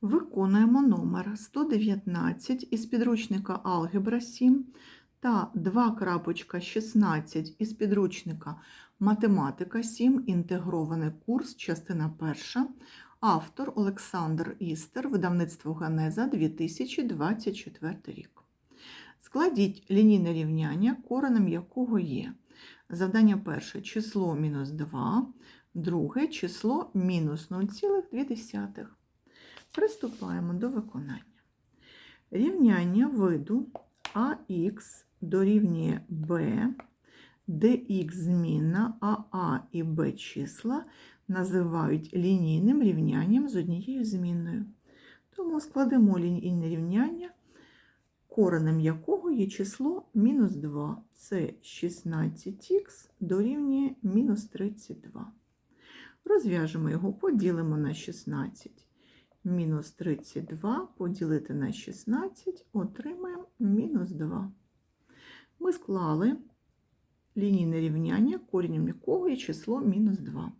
Виконуємо номер 119 із підручника Алгебра 7 та 2.16 із підручника Математика 7. Інтегрований курс, частина 1. Автор Олександр Істер, видавництво Генеза 2024 рік. Складіть лінійне рівняння, коренем якого є. Завдання перше число мінус 2, друге число мінус 0,2. Приступаємо до виконання. Рівняння виду АХ дорівнює Б, де х змінна, а А і Б числа називають лінійним рівнянням з однією змінною. Тому складемо лінійне рівняння, коренем якого є число мінус 2. Це 16х дорівнює мінус 32. Розв'яжемо його, поділимо на 16. Мінус 32 поділити на 16, отримаємо мінус 2. Ми склали лінійне рівняння, корінням якого є число мінус 2.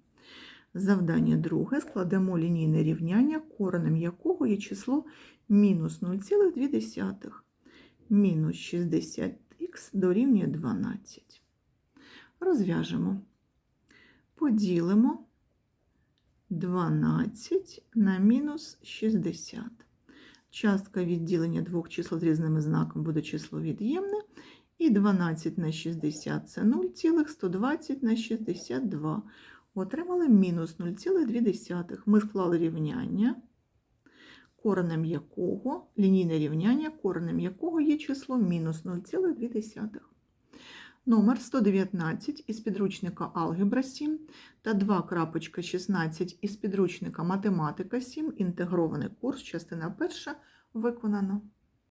Завдання друге складемо лінійне рівняння, коренем якого є число мінус 0,2. Мінус 60х дорівнює 12. Розв'яжемо. Поділимо 12 на мінус 60. Частка відділення двох чисел з різними знаками буде число від'ємне. І 12 на 60 це 0,120 на 62. Отримали мінус 0,2. Ми склали рівняння, коренем якого, лінійне рівняння, коренем якого є число мінус 0,2. Номер 119 із підручника Алгебра 7 та 2.16 із підручника Математика 7. Інтегрований курс, частина 1 виконано.